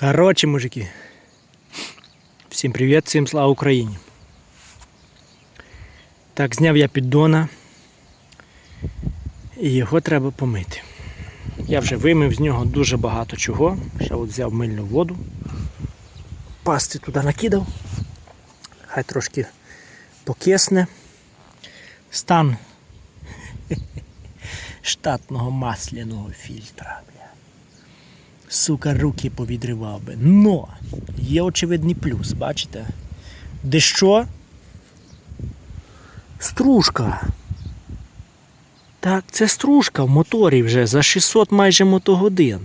Коротше, мужики. Всім привіт, всім слава Україні. Так, зняв я піддона. І його треба помити. Я вже вимив з нього дуже багато чого. Ще от взяв мильну воду. Пасти туди накидав. Хай трошки покисне. Стан штатного масляного фільтра. Сука, руки повідривав би. Но є очевидний плюс, бачите? Де що? Стружка. Так, це стружка в моторі вже за 600 майже мотогодин.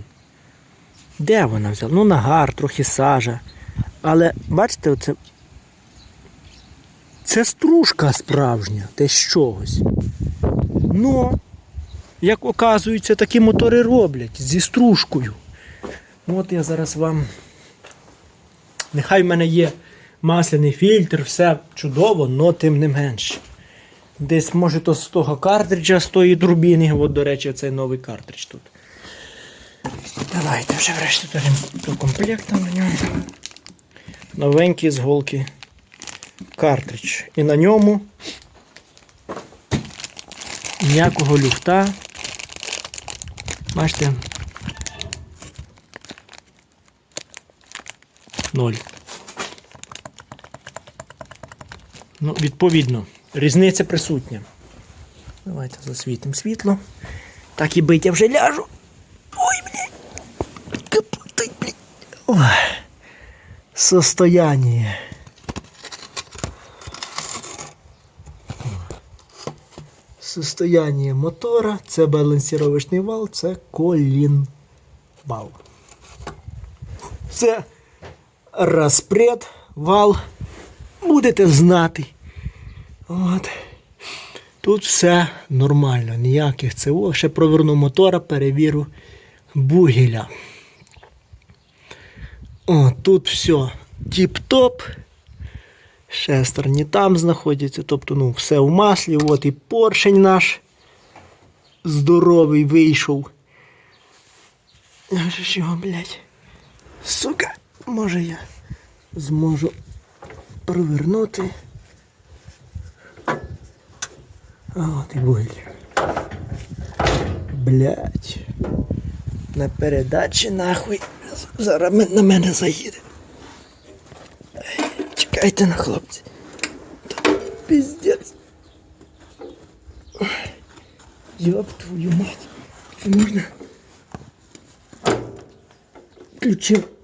Де вона взяла? Ну, нагар, трохи сажа. Але бачите, оце. Це стружка справжня, десь чогось. Ну, як оказується, такі мотори роблять зі стружкою. Ну, От я зараз вам. Нехай в мене є масляний фільтр, все чудово, але тим не менше. Десь, може, то з того картриджа, з тої турбіни. От, до речі, цей новий картридж тут. Давайте вже врешті до комплекту на нього. Новенький з голки картридж. І на ньому ніякого люфта. Бачите? Ноль. Ну, відповідно, різниця присутня. Давайте засвітимо світло. Так і бить я вже ляжу. Ой, блядь. Капотай, блядь. Ой. Состояние. Состояние мотора, це балансировочний вал, це колін вал. Це розпред, вал. Будете знати. От. Тут все нормально, ніяких ЦО. Ще проверну мотора, перевірю бугеля. О, тут все тіп-топ. Шестерні там знаходяться. Тобто, ну, все в маслі. От і поршень наш здоровий вийшов. Його, блядь? Сука, може я зможу провернути. А, От і. Блять. На передачі нахуй. Зараз на мене заїде. Чекайте на хлопці. Піздець. Йоп твою мать. А можна? Включив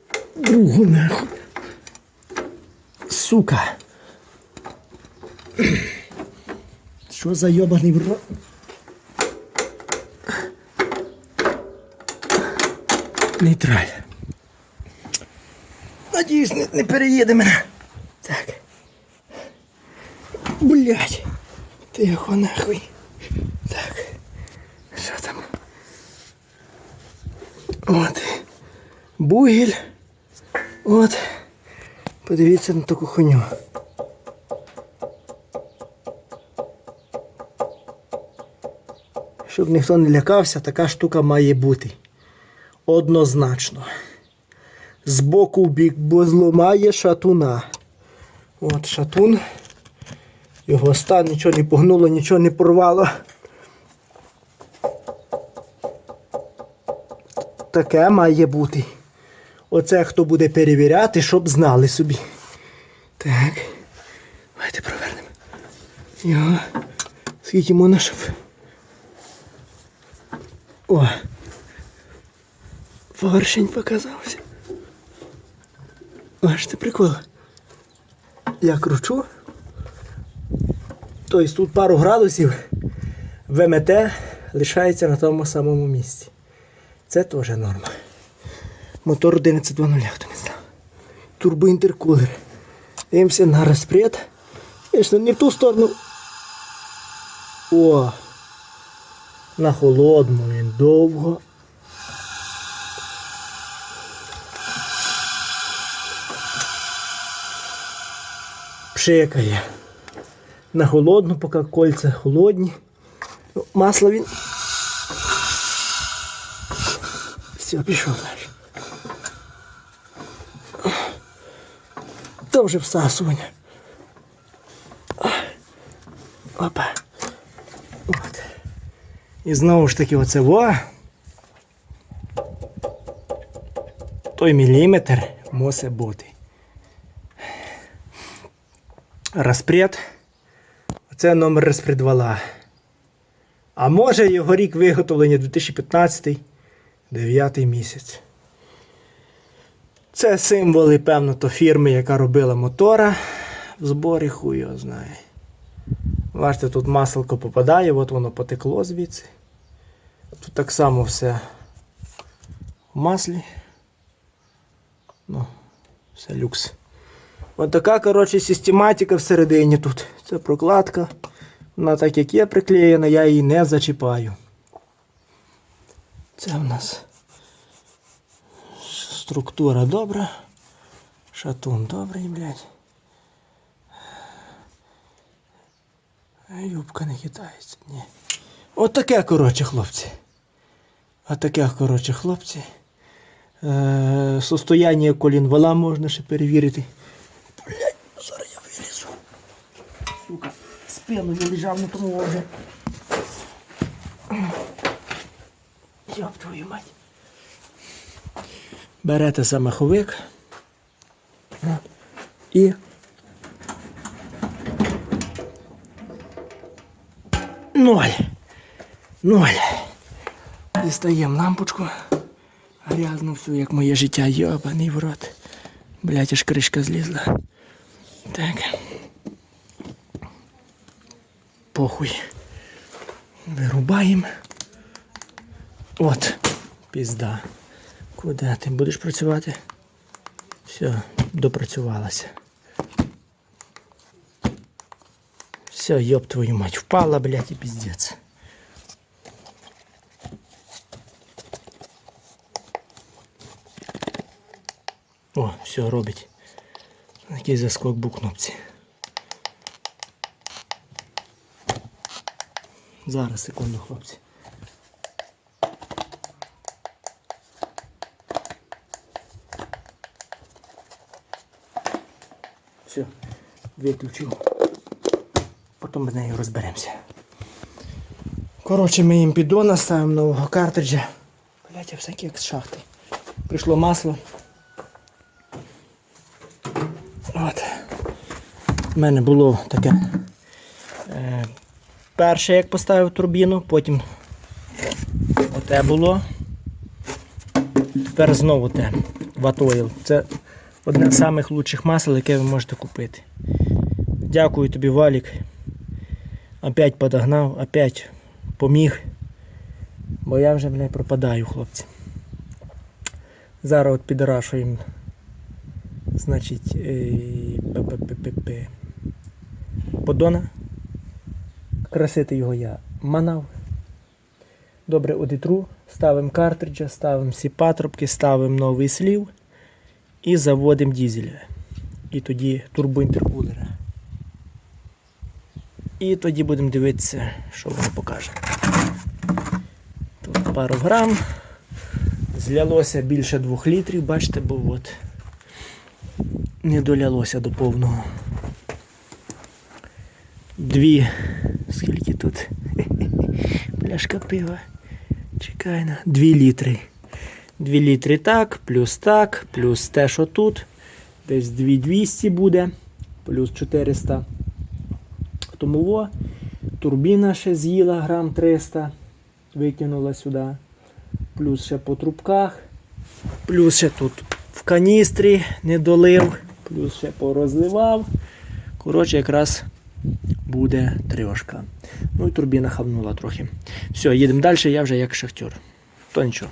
другу нахуй. Сука. Що за йобаний бро? Нейтраль. Надіюсь, не, не переїде мене. Так. Блять. Тихо нахуй. Так. Що там? От. Бугель. От. Подивіться на таку хуйню. Щоб ніхто не лякався, така штука має бути. Однозначно. З боку в бік, бо зламає шатуна. От шатун. Його стан нічого не погнуло, нічого не порвало. Таке має бути. Оце хто буде перевіряти, щоб знали собі. Так. Давайте провернемо. Його. Скільки можна, щоб. О. Поршень показався. Бачите, прикол. Я кручу. Тобто тут пару градусів ВМТ лишається на тому самому місці. Це теж норма. Мотор 11.2.0, хто не знав. Турбоінтеркулер. Дивимося на розпред. Звісно, не в ту сторону. О! На холодну він довго. Пшикає. На холодну, поки кольця холодні. Ну, Масло він. Все, пішов далі. То вже всасування. Опа. От. І знову ж таки оце во. Той міліметр мусить бути. Розпред. Оце номер розпредвала. А може його рік виготовлення 2015 9 місяць. Це символи, певно, то фірми, яка робила мотора. В зборі хуй його знає. Бачите, тут маселко попадає, от воно потекло звідси. Тут так само все в маслі. Ну, все люкс. От така, коротше, систематика всередині тут. Це прокладка. Вона так як є приклеєна, я її не зачіпаю. Це в нас структура добра. Шатун добрий, блядь. Юбка не хитається, ні. От коротше, хлопці. От коротше, хлопці. Е, состояння колін вала можна ще перевірити. Блядь, зараз я вилізу. Сука, спиною лежав на тому вже. Йоп твою мать. Берете замаховик. на, І. Ноль. Ноль. Дістаємо лампочку. Грязну всю, як моє життя, йобаний в рот. Блять, аж кришка злізла. Так. Похуй. Вирубаємо. От, пізда. Куди ти будеш працювати? Все, допрацювалася. Все, йоб твою мать, впала, блядь, і піздець. О, все робить. Який заскок був кнопці. Зараз, секунду, хлопці. Все, виключив. Потім з нею розберемося. Коротше, ми їм піддона ставимо нового картриджа. Блять, я всякі як з шахти. Прийшло масло. От. У мене було таке. Е, перше, як поставив турбіну, потім оте було. Тепер знову те. Ватоїл. Це одне з лучших масел, яке ви можете купити. Дякую тобі, Валік. Опять подогнав, опять поміг. Бо я вже, блядь, пропадаю, хлопці. Зараз от підрашуємо. Значить, е, подона. Красити його я манав. Добре одітру. Ставимо картриджа, ставимо всі патрубки, ставимо новий слів і заводимо дізеля. І тоді турбоінтеркулера. І тоді будемо дивитися, що воно покаже. Тут пару грам. Злялося більше 2 літрів, бачите, бо от не долялося до повного. Дві. Скільки тут? Пляшка пива. Чекай на. 2 літри. 2 літри так, плюс так, плюс те, що тут. Десь 2200 буде, плюс 400. Тому турбіна ще з'їла грам 300, викинула сюди. Плюс ще по трубках. Плюс ще тут в каністрі не долив, плюс ще порозливав. Коротше, якраз буде трьошка. Ну і турбіна хавнула трохи. Все, їдемо далі, я вже як шахтер. То нічого.